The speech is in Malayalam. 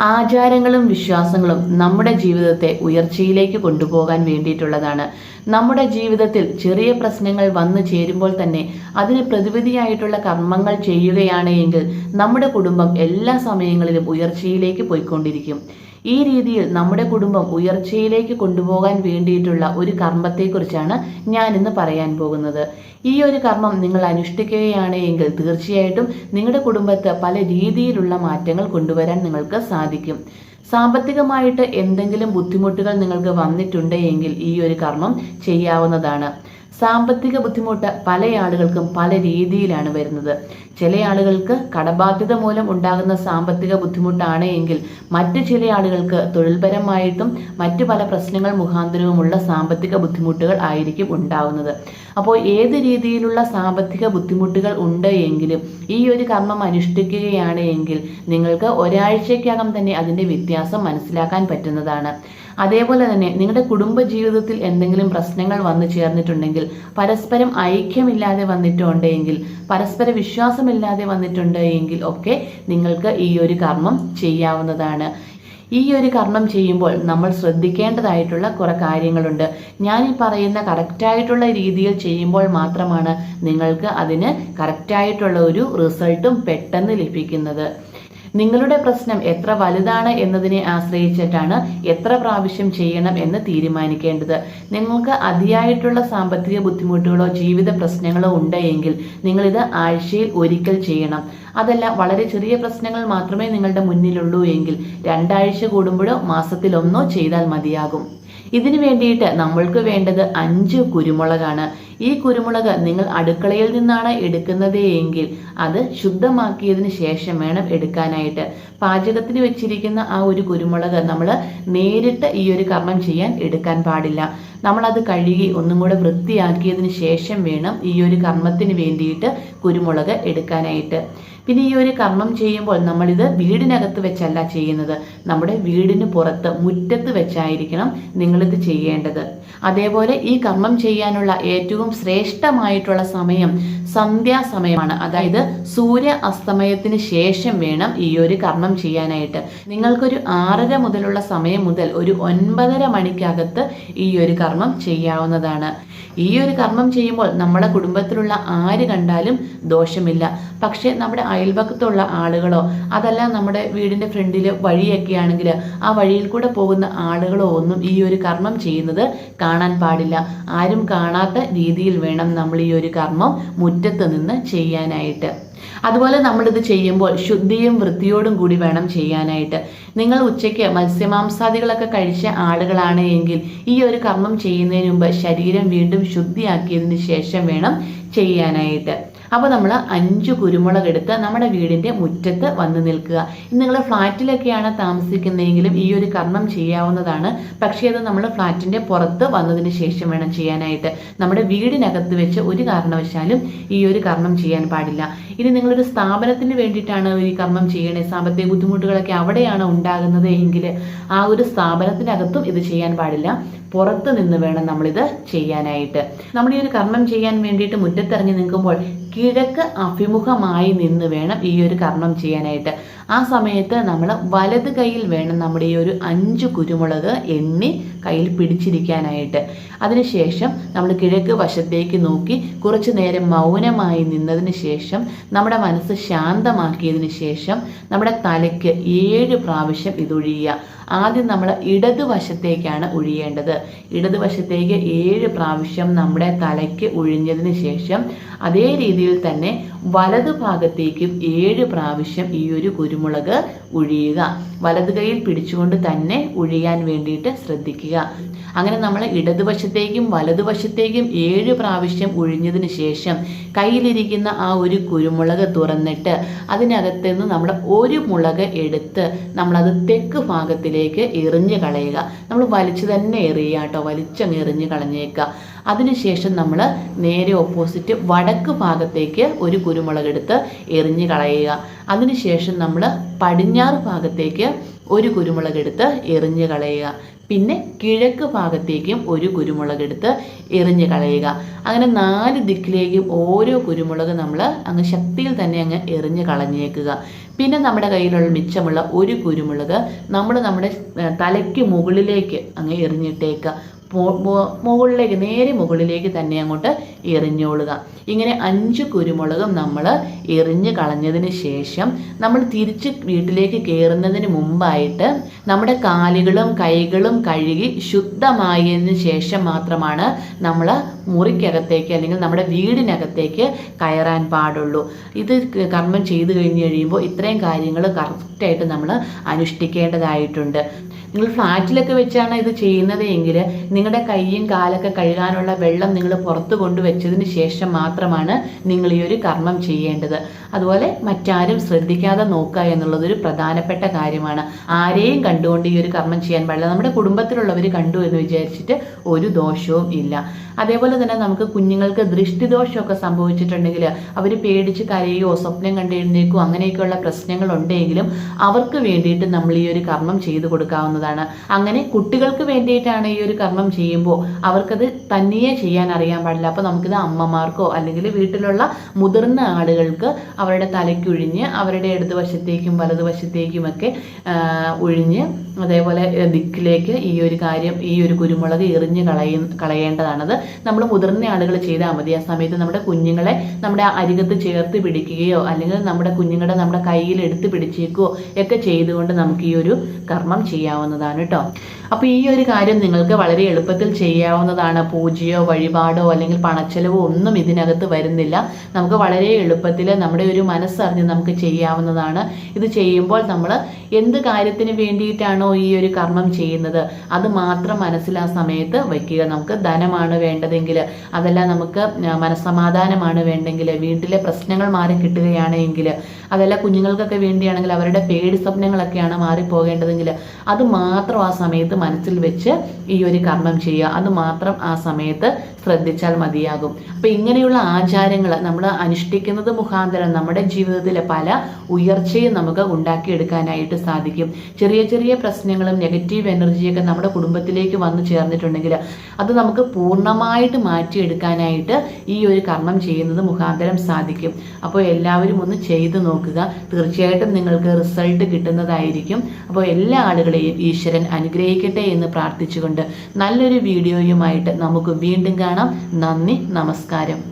ആചാരങ്ങളും വിശ്വാസങ്ങളും നമ്മുടെ ജീവിതത്തെ ഉയർച്ചയിലേക്ക് കൊണ്ടുപോകാൻ വേണ്ടിയിട്ടുള്ളതാണ്. നമ്മുടെ ജീവിതത്തിൽ ചെറിയ പ്രശ്നങ്ങൾ വന്നു ചേരുമ്പോൾ തന്നെ അതിന് പ്രതിവിധിയായിട്ടുള്ള കർമ്മങ്ങൾ ചെയ്യുകയാണ് എങ്കിൽ നമ്മുടെ കുടുംബം എല്ലാ സമയങ്ങളിലും ഉയർച്ചയിലേക്ക് പോയിക്കൊണ്ടിരിക്കും. ഈ രീതിയിൽ നമ്മുടെ കുടുംബം ഉയർച്ചയിലേക്ക് കൊണ്ടുപോകാൻ വേണ്ടിയിട്ടുള്ള ഒരു കർമ്മത്തെക്കുറിച്ചാണ് ഞാൻ ഇന്ന് പറയാൻ പോകുന്നത്. ഈ ഒരു കർമ്മം നിങ്ങൾ അനുഷ്ഠിക്കുകയാണ് എങ്കിൽ തീർച്ചയായിട്ടും നിങ്ങളുടെ കുടുംബത്ത് പല രീതിയിലുള്ള മാറ്റങ്ങൾ കൊണ്ടുവരാൻ നിങ്ങൾക്ക് സാധിക്കും. സാമ്പത്തികമായിട്ട് എന്തെങ്കിലും ബുദ്ധിമുട്ടുകൾ നിങ്ങൾക്ക് വന്നിട്ടുണ്ട് എങ്കിൽ ഈ ഒരു കർമ്മം ചെയ്യാവുന്നതാണ്. സാമ്പത്തിക ബുദ്ധിമുട്ട് പല ആളുകൾക്കും പല രീതിയിലാണ് വരുന്നത്. ചില ആളുകൾക്ക് കടബാധ്യത മൂലം ഉണ്ടാകുന്ന സാമ്പത്തിക ബുദ്ധിമുട്ടാണ് എങ്കിൽ മറ്റു ചില ആളുകൾക്ക് തൊഴിൽപരമായിട്ടും മറ്റു പല പ്രശ്നങ്ങൾ മുഖാന്തരവുമുള്ള സാമ്പത്തിക ബുദ്ധിമുട്ടുകൾ ആയിരിക്കും ഉണ്ടാകുന്നത് അപ്പോൾ ഏത് രീതിയിലുള്ള സാമ്പത്തിക ബുദ്ധിമുട്ടുകൾ ഉണ്ട് എങ്കിലും ഈ ഒരു കർമ്മം അനുഷ്ഠിക്കുകയാണ് എങ്കിൽ നിങ്ങൾക്ക് ഒരാഴ്ചയ്ക്കകം തന്നെ അതിന്റെ വ്യത്യാസം മനസ്സിലാക്കാൻ പറ്റുന്നതാണ്. അതേപോലെ തന്നെ നിങ്ങളുടെ കുടുംബ ജീവിതത്തിൽ എന്തെങ്കിലും പ്രശ്നങ്ങൾ വന്നു ചേർന്നിട്ടുണ്ടെങ്കിൽ പരസ്പരം ഐക്യമില്ലാതെ വന്നിട്ടുണ്ടെങ്കിൽ പരസ്പര പരസ്പര വിശ്വാസമില്ലാതെ വന്നിട്ടുണ്ട് എങ്കിൽ ഒക്കെ നിങ്ങൾക്ക് ഈ ഒരു കർമ്മം ചെയ്യാവുന്നതാണ്. ഈ ഒരു കർമ്മം ചെയ്യുമ്പോൾ നമ്മൾ ശ്രദ്ധിക്കേണ്ടതായിട്ടുള്ള കുറെ കാര്യങ്ങളുണ്ട്. ഞാൻ ഈ പറയുന്ന കറക്റ്റായിട്ടുള്ള രീതിയിൽ ചെയ്യുമ്പോൾ മാത്രമാണ് നിങ്ങൾക്ക് അതിന് കറക്റ്റായിട്ടുള്ള ഒരു റിസൾട്ടും പെട്ടെന്ന് ലഭിക്കുന്നത്. നിങ്ങളുടെ പ്രശ്നം എത്ര വലുതാണ് എന്നതിനെ ആശ്രയിച്ചിട്ടാണ് എത്ര പ്രാവശ്യം ചെയ്യണം എന്ന് തീരുമാനിക്കേണ്ടത്. നിങ്ങൾക്ക് അതിയായിട്ടുള്ള സാമ്പത്തിക ബുദ്ധിമുട്ടുകളോ ജീവിത പ്രശ്നങ്ങളോ ഉണ്ടെങ്കിൽ നിങ്ങളിത് ആഴ്ചയിൽ ഒരിക്കൽ ചെയ്യണം. അതല്ല വളരെ ചെറിയ പ്രശ്നങ്ങൾ മാത്രമേ നിങ്ങളുടെ മുന്നിലുള്ളൂ എങ്കിൽ രണ്ടാഴ്ച കൂടുമ്പോഴോ മാസത്തിലൊന്നോ ചെയ്താൽ മതിയാകും. ഇതിനു വേണ്ടിയിട്ട് നമ്മൾക്ക് വേണ്ടത് അഞ്ച് കുരുമുളകാണ്. ഈ കുരുമുളക് നിങ്ങൾ അടുക്കളയിൽ നിന്നാണ് എടുക്കുന്നത് എങ്കിൽ അത് ശുദ്ധമാക്കിയതിന് ശേഷം വേണം എടുക്കാനായിട്ട്. പാചകത്തിന് വെച്ചിരിക്കുന്ന ആ ഒരു കുരുമുളക് നമ്മൾ നേരിട്ട് ഈ ഒരു കർമ്മം ചെയ്യാൻ എടുക്കാൻ പാടില്ല. നമ്മളത് കഴുകി ഒന്നും കൂടെ വൃത്തിയാക്കിയതിന് ശേഷം വേണം ഈ ഒരു കർമ്മത്തിന് വേണ്ടിയിട്ട് കുരുമുളക് എടുക്കാനായിട്ട്. പിന്നെ ഈ ഒരു കർമ്മം ചെയ്യുമ്പോൾ നമ്മളിത് വീടിനകത്ത് വെച്ചല്ല ചെയ്യുന്നത്. നമ്മുടെ വീടിന് പുറത്ത് മുറ്റത്ത് വെച്ചായിരിക്കണം നിങ്ങളിത് ചെയ്യേണ്ടത്. അതേപോലെ ഈ കർമ്മം ചെയ്യാനുള്ള ഏറ്റവും ശ്രേഷ്ഠമായിട്ടുള്ള സമയം സന്ധ്യാസമയമാണ്. അതായത് സൂര്യ അസ്തമയത്തിന് ശേഷം വേണം ഈ ഒരു കർമ്മം ചെയ്യാനായിട്ട്. നിങ്ങൾക്കൊരു ആറര മുതലുള്ള സമയം മുതൽ ഒരു ഒൻപതര മണിക്കകത്ത് ഈ ഒരു കർമ്മം ചെയ്യാവുന്നതാണ്. ഈ ഒരു കർമ്മം ചെയ്യുമ്പോൾ നമ്മുടെ കുടുംബത്തിലുള്ള ആര് കണ്ടാലും ദോഷമില്ല. പക്ഷേ നമ്മുടെ അയൽപക്കത്തുള്ള ആളുകളോ അതല്ല നമ്മുടെ വീടിന്റെ ഫ്രണ്ടിൽ വഴിയൊക്കെ ആണെങ്കിൽ ആ വഴിയിൽ കൂടെ പോകുന്ന ആളുകളോ ഒന്നും ഈ ഒരു കർമ്മം ചെയ്യുന്നത് കാണാൻ പാടില്ല. ആരും കാണാത്ത രീതിയിൽ വേണം നമ്മൾ ഈ ഒരു കർമ്മം മുറ്റത്ത് നിന്ന് ചെയ്യാനായിട്ട്. അതുപോലെ നമ്മളിത് ചെയ്യുമ്പോൾ ശുദ്ധിയും വൃത്തിയോടും കൂടി വേണം ചെയ്യാനായിട്ട്. നിങ്ങൾ ഉച്ചയ്ക്ക് മത്സ്യമാംസാദികളൊക്കെ കഴിച്ച ആളുകളാണ് എങ്കിൽ ഈ ഒരു കർമ്മം ചെയ്യുന്നതിന് മുമ്പ് ശരീരം വീണ്ടും ശുദ്ധിയാക്കിയതിന് ശേഷം വേണം ചെയ്യാനായിട്ട്. അപ്പോൾ നമ്മൾ അഞ്ച് കുരുമുളക് എടുത്ത് നമ്മുടെ വീടിന്റെ മുറ്റത്ത് വന്ന് നിൽക്കുക. നിങ്ങൾ ഫ്ലാറ്റിലൊക്കെയാണ് താമസിക്കുന്നതെങ്കിലും ഈ ഒരു കർമ്മം ചെയ്യാവുന്നതാണ്. പക്ഷേ അത് നമ്മൾ ഫ്ലാറ്റിന്റെ പുറത്ത് വന്നതിന് ശേഷം വേണം ചെയ്യാനായിട്ട്. നമ്മുടെ വീടിനകത്ത് വെച്ച് ഒരു കാരണവശാലും ഈ ഒരു കർമ്മം ചെയ്യാൻ പാടില്ല. ഇനി നിങ്ങളൊരു സ്ഥാപനത്തിന് വേണ്ടിയിട്ടാണ് ഈ കർമ്മം ചെയ്യണേ. സാമ്പത്തിക ബുദ്ധിമുട്ടുകളൊക്കെ അവിടെയാണ് ഉണ്ടാകുന്നത് എങ്കിൽ ആ ഒരു സ്ഥാപനത്തിനകത്തും ഇത് ചെയ്യാൻ പാടില്ല. പുറത്ത് നിന്ന് വേണം നമ്മളിത് ചെയ്യാനായിട്ട്. നമ്മൾ ഈ ഒരു കർമ്മം ചെയ്യാൻ വേണ്ടിയിട്ട് മുറ്റത്തിറങ്ങി നിൽക്കുമ്പോൾ കിഴക്ക് അഭിമുഖമായി നിന്ന് വേണം ഈ ഒരു കർമ്മം ചെയ്യാനായിട്ട്. ആ സമയത്ത് നമ്മൾ വലത് കൈയിൽ വേണം നമ്മുടെ ഈ ഒരു അഞ്ച് കുരുമുളക് എണ്ണി കയ്യിൽ പിടിച്ചിരിക്കാനായിട്ട്. അതിനുശേഷം നമ്മൾ കിഴക്ക് വശത്തേക്ക് നോക്കി കുറച്ചു നേരം മൗനമായി നിന്നതിന് ശേഷം നമ്മുടെ മനസ്സ് ശാന്തമാക്കിയതിന് ശേഷം നമ്മുടെ തലയ്ക്ക് ഏഴ് പ്രാവശ്യം ഇതൊഴിയുക ആദ്യം നമ്മൾ ഇടതുവശത്തേക്കാണ് ഒഴിയേണ്ടത്. ഇടതുവശത്തേക്ക് ഏഴ് പ്രാവശ്യം നമ്മുടെ തലയ്ക്ക് ഒഴിഞ്ഞതിന് ശേഷം അതേ രീതിയിൽ തന്നെ വലതു ഭാഗത്തേക്കും ഏഴ് പ്രാവശ്യം ഈ ഒരു കുരുമുളക് ഒഴിയുക വലത് കൈയിൽ പിടിച്ചുകൊണ്ട് തന്നെ ഉഴിയാൻ വേണ്ടിയിട്ട് ശ്രദ്ധിക്കുക. അങ്ങനെ നമ്മൾ ഇടതുവശത്തേക്കും വലതുവശത്തേക്കും ഏഴ് പ്രാവശ്യം ഒഴിഞ്ഞതിന് ശേഷം കയ്യിലിരിക്കുന്ന ആ ഒരു കുരുമുളക് തുറന്നിട്ട് അതിനകത്ത് നിന്ന് നമ്മൾ ഒരു മുളക് എടുത്ത് നമ്മളത് തെക്ക് ഭാഗത്തിലേക്ക് എറിഞ്ഞ് കളയുക. നമ്മൾ വലിച്ചു തന്നെ എറിയുക കേട്ടോ. വലിച്ചങ്ങ് എറിഞ്ഞ് കളഞ്ഞേക്കുക. അതിനുശേഷം നമ്മൾ നേരെ ഓപ്പോസിറ്റ് വടക്ക് ഭാഗത്തേക്ക് ഒരു കുരുമുളക് എടുത്ത് എറിഞ്ഞ് കളയുക. അതിനുശേഷം നമ്മൾ പടിഞ്ഞാറ് ഭാഗത്തേക്ക് ഒരു കുരുമുളക് എടുത്ത് എറിഞ്ഞ് കളയുക. പിന്നെ കിഴക്ക് ഭാഗത്തേക്കും ഒരു കുരുമുളക് എടുത്ത് എറിഞ്ഞ് കളയുക. അങ്ങനെ നാല് ദിക്കിലേക്കും ഓരോ കുരുമുളക് നമ്മൾ അങ്ങ് ശക്തിയിൽ തന്നെ അങ്ങ് എറിഞ്ഞ് കളഞ്ഞേക്കുക. പിന്നെ നമ്മുടെ കയ്യിലുള്ള മിച്ചമുള്ള ഒരു കുരുമുളക് നമ്മൾ നമ്മുടെ തലയ്ക്ക് മുകളിലേക്ക് അങ്ങ് എറിഞ്ഞിട്ടേക്കുക. മുകളിലേക്ക് നേരെ മുകളിലേക്ക് തന്നെ അങ്ങോട്ട് എറിഞ്ഞോളുക. ഇങ്ങനെ അഞ്ച് കുരുമുളകും നമ്മൾ എറിഞ്ഞ് കളഞ്ഞതിന് ശേഷം നമ്മൾ തിരിച്ച് വീട്ടിലേക്ക് കയറുന്നതിന് മുമ്പായിട്ട് നമ്മുടെ കാലുകളും കൈകളും കഴുകി ശുദ്ധമായതിന് ശേഷം മാത്രമാണ് നമ്മൾ മുറിക്കകത്തേക്ക് അല്ലെങ്കിൽ നമ്മുടെ വീടിനകത്തേക്ക് കയറാൻ പാടുള്ളൂ. ഇത് കർമ്മം ചെയ്തു കഴിഞ്ഞ് കഴിയുമ്പോൾ ഇത്രയും കാര്യങ്ങൾ കറക്റ്റായിട്ട് നമ്മൾ അനുഷ്ഠിക്കേണ്ടതായിട്ടുണ്ട്. നിങ്ങൾ ഫ്ലാറ്റിലൊക്കെ വെച്ചാണ് ഇത് ചെയ്യുന്നത് എങ്കിൽ നിങ്ങളുടെ കൈയും കാലൊക്കെ കഴുകാനുള്ള വെള്ളം നിങ്ങൾ പുറത്ത് കൊണ്ടുവച്ചതിന് ശേഷം മാത്രമാണ് നിങ്ങൾ ഈ ഒരു കർമ്മം ചെയ്യേണ്ടത്. അതുപോലെ മറ്റാരും ശ്രദ്ധിക്കാതെ നോക്കുക എന്നുള്ളതൊരു പ്രധാനപ്പെട്ട കാര്യമാണ്. ആരെയും കണ്ടുകൊണ്ട് ഈ ഒരു കർമ്മം ചെയ്യാൻ പാടില്ല. നമ്മുടെ കുടുംബത്തിലുള്ളവർ കണ്ടു എന്ന് വിചാരിച്ചിട്ട് ഒരു ദോഷവും ഇല്ല. അതേപോലെ തന്നെ നമുക്ക് കുഞ്ഞുങ്ങൾക്ക് ദൃഷ്ടിദോഷമൊക്കെ സംഭവിച്ചിട്ടുണ്ടെങ്കിൽ അവർ പേടിച്ച് കരയുകയോ സ്വപ്നം കണ്ടെഴുന്നേക്കോ അങ്ങനെയൊക്കെയുള്ള പ്രശ്നങ്ങൾ ഉണ്ടെങ്കിലും അവർക്ക് വേണ്ടിയിട്ട് നമ്മൾ ഈ ഒരു കർമ്മം ചെയ്തു കൊടുക്കാവുന്നതാണ് അങ്ങനെ കുട്ടികൾക്ക് വേണ്ടിയിട്ടാണ് ഈ ഒരു കർമ്മം ചെയ്യുമ്പോൾ അവർക്കത് തന്നെയേ ചെയ്യാൻ അറിയാൻ പാടില്ല. അപ്പോൾ നമുക്കിത് അമ്മമാർക്കോ അല്ലെങ്കിൽ വീട്ടിലുള്ള മുതിർന്ന ആളുകൾക്ക് അവരുടെ തലയ്ക്കൊഴിഞ്ഞ് അവരുടെ ഇടതുവശത്തേക്കും വലതുവശത്തേക്കുമൊക്കെ വശത്തേക്കുമൊക്കെ ഒഴിഞ്ഞ് അതേപോലെ ദിക്കിലേക്ക് ഈ ഒരു കാര്യം ഈ ഒരു കുരുമുളക് എറിഞ്ഞ് കളയ കളയേണ്ടതാണത്. നമ്മൾ മുതിർന്ന ആളുകൾ ചെയ്താൽ മതി. ആ സമയത്ത് നമ്മുടെ കുഞ്ഞുങ്ങളെ നമ്മുടെ അരികത്ത് ചേർത്ത് പിടിക്കുകയോ അല്ലെങ്കിൽ നമ്മുടെ കുഞ്ഞുങ്ങളുടെ നമ്മുടെ കയ്യിൽ എടുത്ത് പിടിച്ചേക്കുകയോ ഒക്കെ ചെയ്തുകൊണ്ട് നമുക്ക് ഈ ഒരു കർമ്മം ചെയ്യാവുന്നതാണ് കേട്ടോ അപ്പോൾ ഈ ഒരു കാര്യം നിങ്ങൾക്ക് വളരെ എളുപ്പത്തിൽ ചെയ്യാവുന്നതാണ്. പൂജയോ വഴിപാടോ അല്ലെങ്കിൽ പണച്ചെലവോ ഒന്നും ഇതിനകത്ത് വരുന്നില്ല. നമുക്ക് വളരെ എളുപ്പത്തിൽ നമ്മുടെ ഒരു മനസ്സറിഞ്ഞ് നമുക്ക് ചെയ്യാവുന്നതാണ്. ഇത് ചെയ്യുമ്പോൾ നമ്മൾ എന്ത് കാര്യത്തിന് വേണ്ടിയിട്ടാണോ ഈ ഒരു കർമ്മം ചെയ്യുന്നത്? അത് മാത്രം മനസ്സിൽ ആ സമയത്ത് വയ്ക്കുക. നമുക്ക് ധനമാണ് വേണ്ടതെങ്കിൽ അതല്ല നമുക്ക് മനസ്സമാധാനമാണ് വേണ്ടെങ്കിൽ വീട്ടിലെ പ്രശ്നങ്ങൾ മാറി കിട്ടുകയാണെങ്കിൽ അതല്ല കുഞ്ഞുങ്ങൾക്കൊക്കെ വേണ്ടിയാണെങ്കിൽ അവരുടെ പേടി സ്വപ്നങ്ങളൊക്കെയാണ് മാറിപ്പോകേണ്ടതെങ്കിൽ അത് മാത്രം ആ സമയത്ത് മനസ്സിൽ വെച്ച് ഈ ഒരു കർമ്മം ചെയ്യുക. അത് മാത്രം ആ സമയത്ത് ശ്രദ്ധിച്ചാൽ മതിയാകും. അപ്പോൾ ഇങ്ങനെയുള്ള ആചാരങ്ങൾ നമ്മൾ അനുഷ്ഠിക്കുന്നത് മുഖാന്തരം നമ്മുടെ ജീവിതത്തിലെ പല ഉയർച്ചയും നമുക്ക് ഉണ്ടാക്കിയെടുക്കാനായിട്ട് സാധിക്കും. ചെറിയ ചെറിയ പ്രശ്നങ്ങളും നെഗറ്റീവ് എനർജിയൊക്കെ നമ്മുടെ കുടുംബത്തിലേക്ക് വന്നു ചേർന്നിട്ടുണ്ടെങ്കിൽ അത് നമുക്ക് പൂർണമായിട്ട് മാറ്റിയെടുക്കാനായിട്ട് ഈ ഒരു കർമ്മം ചെയ്യുന്നത് മുഖാന്തരം സാധിക്കും. അപ്പോൾ എല്ലാവരും ഒന്ന് ചെയ്തു നോക്കുക. തീർച്ചയായിട്ടും നിങ്ങൾക്ക് റിസൾട്ട് കിട്ടുന്നതായിരിക്കും. അപ്പോൾ എല്ലാ ആളുകളെയും ഈശ്വരൻ അനുഗ്രഹിക്കട്ടെ എന്ന് പ്രാർത്ഥിച്ചുകൊണ്ട് നല്ലൊരു വീഡിയോയുമായിട്ട് നമുക്ക് വീണ്ടും കാണാം. നന്ദി നമസ്കാരം.